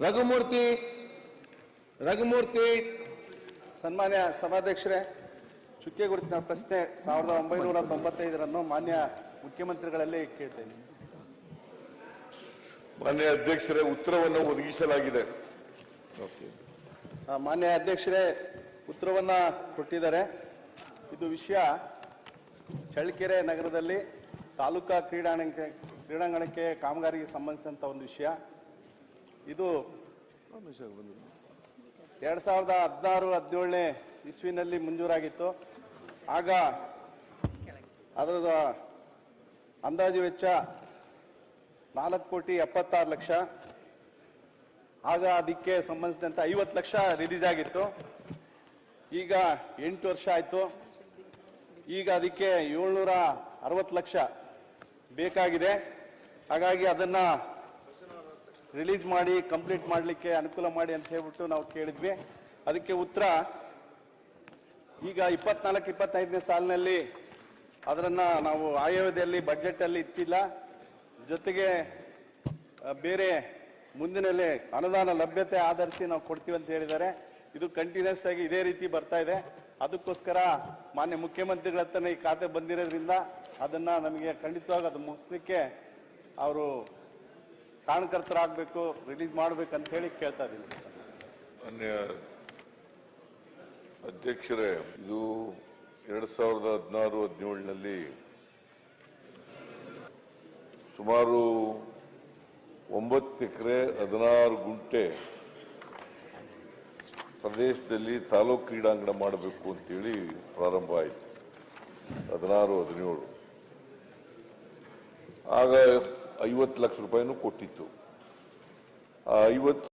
ರಘುಮೂರ್ತಿ ರಘುಮೂರ್ತಿ. ಸನ್ಮಾನ್ಯ ಸಭಾಧ್ಯಕ್ಷರೇ ಚುಕ್ಕೆ ಗುರುತಿನ ಪ್ರಶ್ನೆ ಸಾವಿರದ ಒಂಬೈನೂರ ತೊಂಬತ್ತೈದರನ್ನು ಮಾನ್ಯ ಮುಖ್ಯಮಂತ್ರಿಗಳಲ್ಲಿ ಕೇಳ್ತೇನೆ. ಮಾನ್ಯ ಅಧ್ಯಕ್ಷರೇ ಉತ್ತರವನ್ನು ಒದಗಿಸಲಾಗಿದೆ. ಆ, ಮಾನ್ಯ ಅಧ್ಯಕ್ಷರೇ ಉತ್ತರವನ್ನ ಕೊಟ್ಟಿದ್ದಾರೆ. ಇದು ವಿಷಯ ಚಳ್ಳಕೆರೆ ನಗರದಲ್ಲಿ ತಾಲೂಕಾ ಕ್ರೀಡಾಂಗಣ ಕ್ರೀಡಾಂಗಣಕ್ಕೆ ಕಾಮಗಾರಿಗೆ ಸಂಬಂಧಿಸಿದಂಥ ಒಂದು ವಿಷಯ. ಇದು ಎರಡ್ ಸಾವಿರದ ಹದಿನಾರು, ಹದಿನೇಳನೇ ಇಸ್ವಿನಲ್ಲಿ ಮಂಜೂರಾಗಿತ್ತು. ಆಗ ಅದರ ಅಂದಾಜು ವೆಚ್ಚ ನಾಲ್ಕು ಕೋಟಿ ಎಪ್ಪತ್ತಾರು ಲಕ್ಷ. ಆಗ ಅದಕ್ಕೆ ಸಂಬಂಧಿಸಿದಂತೆ ಐವತ್ತು ಲಕ್ಷ ರಿಲೀಸ್ ಆಗಿತ್ತು. ಈಗ ಎಂಟು ವರ್ಷ ಆಯಿತು. ಈಗ ಅದಕ್ಕೆ ಏಳ್ನೂರ ಅರವತ್ತು ಲಕ್ಷ ಬೇಕಾಗಿದೆ. ಹಾಗಾಗಿ ಅದನ್ನ ರಿಲೀಸ್ ಮಾಡಿ, ಕಂಪ್ಲೀಟ್ ಮಾಡಲಿಕ್ಕೆ ಅನುಕೂಲ ಮಾಡಿ ಅಂತ ಹೇಳ್ಬಿಟ್ಟು ನಾವು ಕೇಳಿದ್ವಿ. ಅದಕ್ಕೆ ಉತ್ತರ, ಈಗ ಇಪ್ಪತ್ನಾಲ್ಕು, ಇಪ್ಪತ್ತೈದನೇ ಸಾಲಿನಲ್ಲಿ ಅದರನ್ನ ನಾವು ಆಯವ್ಯದಲ್ಲಿ ಅಲ್ಲಿ ಇಟ್ಟಿಲ್ಲ. ಜೊತೆಗೆ ಬೇರೆ ಮುಂದಿನಲ್ಲಿ ಅನುದಾನ ಲಭ್ಯತೆ ಆಧರಿಸಿ ನಾವು ಕೊಡ್ತೀವಿ ಅಂತ ಹೇಳಿದ್ದಾರೆ. ಇದು ಕಂಟಿನ್ಯೂಸ್ ಆಗಿ ಇದೇ ರೀತಿ ಬರ್ತಾ ಇದೆ. ಅದಕ್ಕೋಸ್ಕರ ಮಾನ್ಯ ಮುಖ್ಯಮಂತ್ರಿಗಳ ಹತ್ರನೇ ಈ ಖಾತೆ ಬಂದಿರೋದ್ರಿಂದ ಅದನ್ನ ನಮಗೆ ಖಂಡಿತವಾಗಿ ಅದು ಮುಗಿಸ್ಲಿಕ್ಕೆ ಅವರು ಕಾರಣಕರ್ತರಾಗಬೇಕು ರಿಲೀಸ್ ಮಾಡ್ಬೇಕಂತ ಹೇಳಿ ಕೇಳ್ತಾ ಇದ್ದೀನಿ ಮಾನ್ಯ ಅಧ್ಯಕ್ಷರೇ, ಇದು ಎರಡ್ ಸಾವಿರದ ಹದಿನಾರು ಹದಿನೇಳನಲ್ಲಿ ಸುಮಾರು ಒಂಬತ್ತು ಎಕರೆ, ಹದಿನಾರು ಗುಂಟೆ ಪ್ರದೇಶದಲ್ಲಿ ತಾಲೂಕು ಕ್ರೀಡಾಂಗಣ ಮಾಡಬೇಕು ಅಂತೇಳಿ ಪ್ರಾರಂಭ ಆಯಿತು. ಹದಿನಾರು, ಹದಿನೇಳು. ಆಗ ಐವತ್ತು ಲಕ್ಷ ರೂಪಾಯಿನೂ ಕೊಟ್ಟಿತ್ತು. ಐವತ್ತು